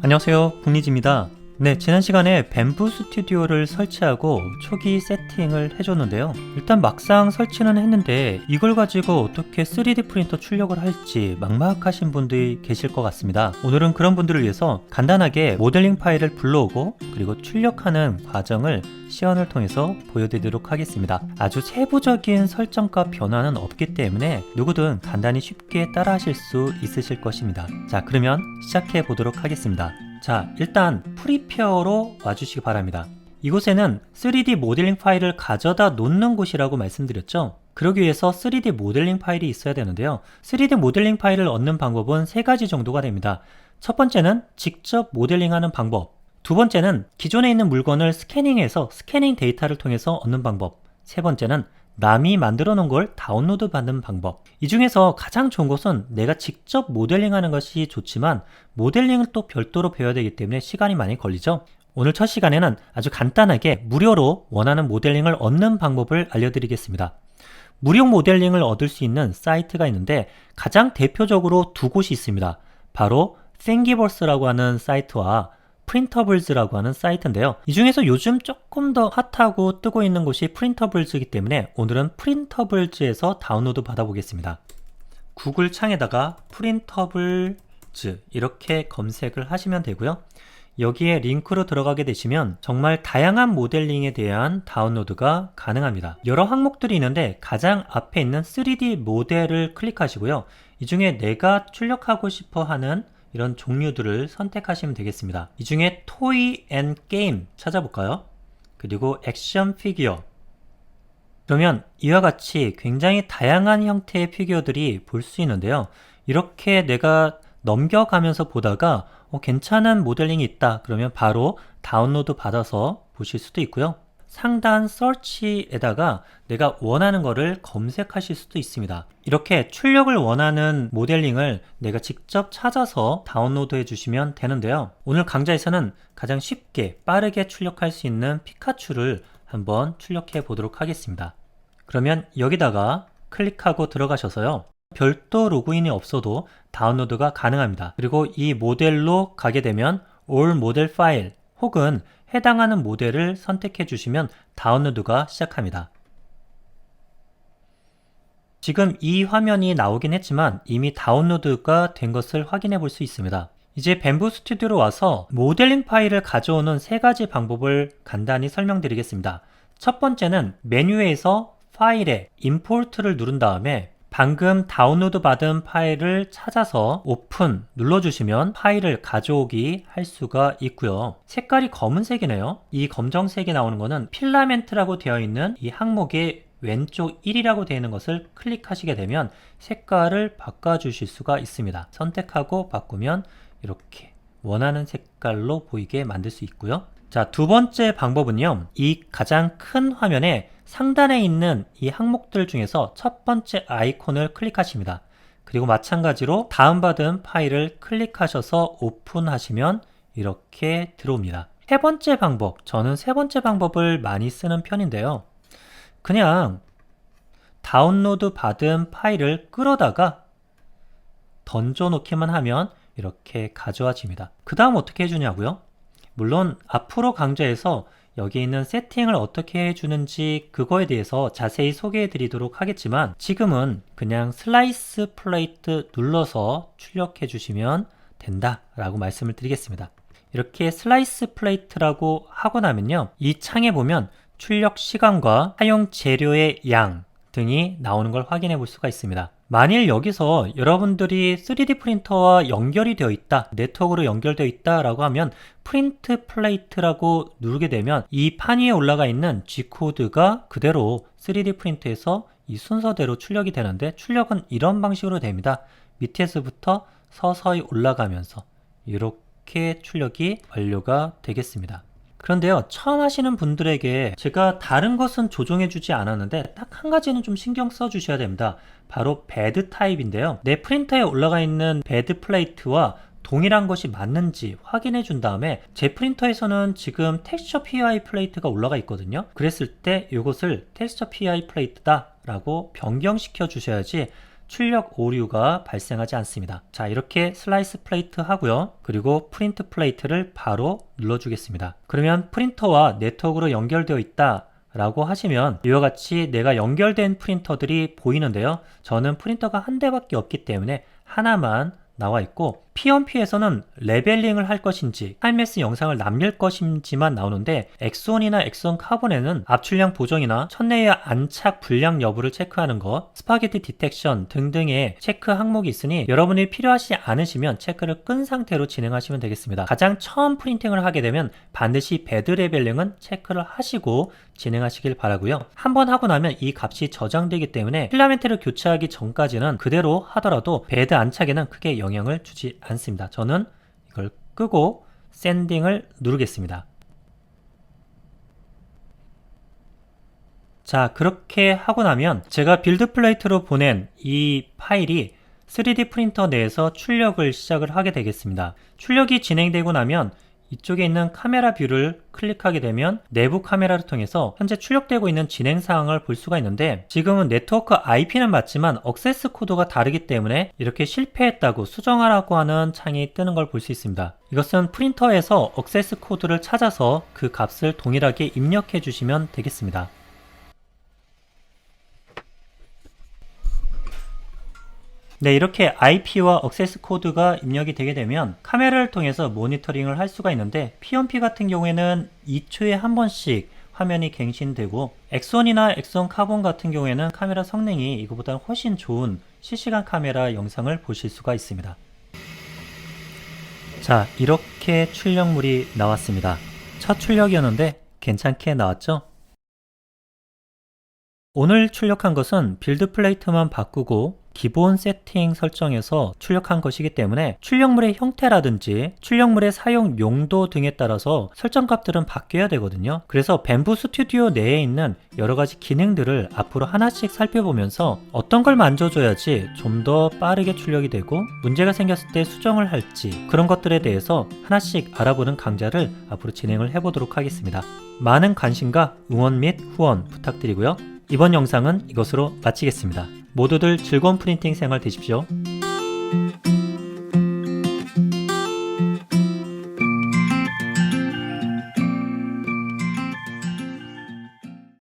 안녕하세요. 북리지입니다 네 지난 시간에 뱀부 스튜디오를 설치하고 초기 세팅을 해줬는데요. 일단 막상 설치는 했는데 이걸 가지고 어떻게 3D 프린터 출력을 할지 막막하신 분들이 계실 것 같습니다. 오늘은 그런 분들을 위해서 간단하게 모델링 파일을 불러오고 그리고 출력하는 과정을 시연을 통해서 보여드리도록 하겠습니다. 아주 세부적인 설정과 변화는 없기 때문에 누구든 간단히 쉽게 따라 하실 수 있으실 것입니다. 자 그러면 시작해 보도록 하겠습니다 자, 일단 프리페어로 와주시기 바랍니다. 이곳에는 3D 모델링 파일을 가져다 놓는 곳이라고 말씀드렸죠? 그러기 위해서 3D 모델링 파일이 있어야 되는데요. 3D 모델링 파일을 얻는 방법은 세 가지 정도가 됩니다. 첫 번째는 직접 모델링하는 방법. 두 번째는 기존에 있는 물건을 스캐닝해서 스캐닝 데이터를 통해서 얻는 방법. 세 번째는 남이 만들어 놓은 걸 다운로드 받는 방법. 이 중에서 가장 좋은 것은 내가 직접 모델링 하는 것이 좋지만 모델링을 또 별도로 배워야 되기 때문에 시간이 많이 걸리죠. 오늘 첫 시간에는 아주 간단하게 무료로 원하는 모델링을 얻는 방법을 알려드리겠습니다. 무료 모델링을 얻을 수 있는 사이트가 있는데 가장 대표적으로 두 곳이 있습니다. 바로 Thingiverse라고 하는 사이트와 프린터블즈라고 하는 사이트인데요. 이 중에서 요즘 조금 더 핫하고 뜨고 있는 곳이 프린터블즈이기 때문에 오늘은 프린터블즈에서 다운로드 받아보겠습니다. 구글 창에다가 프린터블즈 이렇게 검색을 하시면 되고요. 여기에 링크로 들어가게 되시면 정말 다양한 모델링에 대한 다운로드가 가능합니다. 여러 항목들이 있는데 가장 앞에 있는 3D 모델을 클릭하시고요. 이 중에 내가 출력하고 싶어 하는 이런 종류들을 선택하시면 되겠습니다. 이 중에 토이 앤 게임 찾아볼까요? 그리고 액션 피규어 그러면 이와 같이 굉장히 다양한 형태의 피규어들이 볼 수 있는데요. 이렇게 내가 넘겨가면서 보다가 어, 괜찮은 모델링이 있다 그러면 바로 다운로드 받아서 보실 수도 있고요. 상단 서치에다가 내가 원하는 거를 검색하실 수도 있습니다. 이렇게 출력을 원하는 모델링을 내가 직접 찾아서 다운로드 해주시면 되는데요. 오늘 강좌에서는 가장 쉽게 빠르게 출력할 수 있는 피카츄를 한번 출력해 보도록 하겠습니다. 그러면 여기다가 클릭하고 들어가셔서요. 별도 로그인이 없어도 다운로드가 가능합니다. 그리고 이 모델로 가게 되면 All 모델 파일 혹은 해당하는 모델을 선택해 주시면 다운로드가 시작합니다. 지금 이 화면이 나오긴 했지만 이미 다운로드가 된 것을 확인해 볼 수 있습니다. 이제 뱀부 스튜디오로 와서 모델링 파일을 가져오는 세 가지 방법을 간단히 설명드리겠습니다. 첫 번째는 메뉴에서 파일에 임포트를 누른 다음에 방금 다운로드 받은 파일을 찾아서 오픈 눌러주시면 파일을 가져오기 할 수가 있고요. 색깔이 검은색이네요. 이 검정색이 나오는 것은 필라멘트라고 되어 있는 이 항목의 왼쪽 1이라고 되어 있는 것을 클릭하시게 되면 색깔을 바꿔주실 수가 있습니다. 선택하고 바꾸면 이렇게 원하는 색깔로 보이게 만들 수 있고요. 자, 두 번째 방법은요. 이 가장 큰 화면에 상단에 있는 이 항목들 중에서 첫 번째 아이콘을 클릭하십니다. 그리고 마찬가지로 다운받은 파일을 클릭하셔서 오픈하시면 이렇게 들어옵니다. 세 번째 방법, 저는 세 번째 방법을 많이 쓰는 편인데요. 그냥 다운로드 받은 파일을 끌어다가 던져놓기만 하면 이렇게 가져와집니다. 그 다음 어떻게 해주냐고요? 물론 앞으로 강좌에서 여기 있는 세팅을 어떻게 해주는지 그거에 대해서 자세히 소개해 드리도록 하겠지만 지금은 그냥 슬라이스 플레이트 눌러서 출력해 주시면 된다 라고 말씀을 드리겠습니다. 이렇게 슬라이스 플레이트라고 하고 나면요. 이 창에 보면 출력 시간과 사용 재료의 양 등이 나오는 걸 확인해 볼 수가 있습니다. 만일 여기서 여러분들이 3D 프린터와 연결이 되어 있다, 네트워크로 연결되어 있다라고 하면 프린트 플레이트라고 누르게 되면 이 판 위에 올라가 있는 G코드가 그대로 3D 프린터에서 이 순서대로 출력이 되는데 출력은 이런 방식으로 됩니다. 밑에서부터 서서히 올라가면서 이렇게 출력이 완료가 되겠습니다. 그런데요, 처음 하시는 분들에게 제가 다른 것은 조정해 주지 않았는데 딱 한 가지는 좀 신경 써 주셔야 됩니다. 바로 베드 타입인데요. 내 프린터에 올라가 있는 베드 플레이트와 동일한 것이 맞는지 확인해 준 다음에 제 프린터에서는 지금 텍스처 PI 플레이트가 올라가 있거든요. 그랬을 때 이것을 텍스처 PI 플레이트다 라고 변경시켜 주셔야지 출력 오류가 발생하지 않습니다. 자, 이렇게 슬라이스 플레이트 하고요. 그리고 프린트 플레이트를 바로 눌러주겠습니다. 그러면 프린터와 네트워크로 연결되어 있다. 라고 하시면 이와 같이 내가 연결된 프린터들이 보이는데요. 저는 프린터가 한 대밖에 없기 때문에 하나만 나와 있고 P1P에서는 레벨링을 할 것인지 타임레스 영상을 남길 것인지만 나오는데 엑손이나 엑손 카본에는 압출량 보정이나 천내의 안착 불량 여부를 체크하는 것, 스파게티 디텍션 등등의 체크 항목이 있으니 여러분이 필요하지 않으시면 체크를 끈 상태로 진행하시면 되겠습니다. 가장 처음 프린팅을 하게 되면 반드시 배드 레벨링은 체크를 하시고 진행하시길 바라고요. 한번 하고 나면 이 값이 저장되기 때문에 필라멘트를 교체하기 전까지는 그대로 하더라도 배드 안착에는 크게 영향을 주지 않습니다. 저는 이걸 끄고 샌딩을 누르겠습니다. 자, 그렇게 하고 나면 제가 빌드 플레이트로 보낸 이 파일이 3D 프린터 내에서 출력을 시작을 하게 되겠습니다. 출력이 진행되고 나면 이쪽에 있는 카메라 뷰를 클릭하게 되면 내부 카메라를 통해서 현재 출력되고 있는 진행 사항을 볼 수가 있는데 지금은 네트워크 IP는 맞지만 억세스 코드가 다르기 때문에 이렇게 실패했다고 수정하라고 하는 창이 뜨는 걸 볼 수 있습니다. 이것은 프린터에서 억세스 코드를 찾아서 그 값을 동일하게 입력해 주시면 되겠습니다. 네, 이렇게 IP와 억세스 코드가 입력이 되게 되면 카메라를 통해서 모니터링을 할 수가 있는데 P1P 같은 경우에는 2초에 한 번씩 화면이 갱신되고 엑손이나 엑손 카본 같은 경우에는 카메라 성능이 이거보다 훨씬 좋은 실시간 카메라 영상을 보실 수가 있습니다. 자, 이렇게 출력물이 나왔습니다. 첫 출력이었는데 괜찮게 나왔죠? 오늘 출력한 것은 빌드 플레이트만 바꾸고 기본 세팅 설정에서 출력한 것이기 때문에 출력물의 형태라든지 출력물의 사용 용도 등에 따라서 설정 값들은 바뀌어야 되거든요. 그래서 뱀부 스튜디오 내에 있는 여러 가지 기능들을 앞으로 하나씩 살펴보면서 어떤 걸 만져줘야지 좀 더 빠르게 출력이 되고 문제가 생겼을 때 수정을 할지 그런 것들에 대해서 하나씩 알아보는 강좌를 앞으로 진행을 해보도록 하겠습니다. 많은 관심과 응원 및 후원 부탁드리고요. 이번 영상은 이것으로 마치겠습니다. 모두들 즐거운 프린팅 생활 되십시오.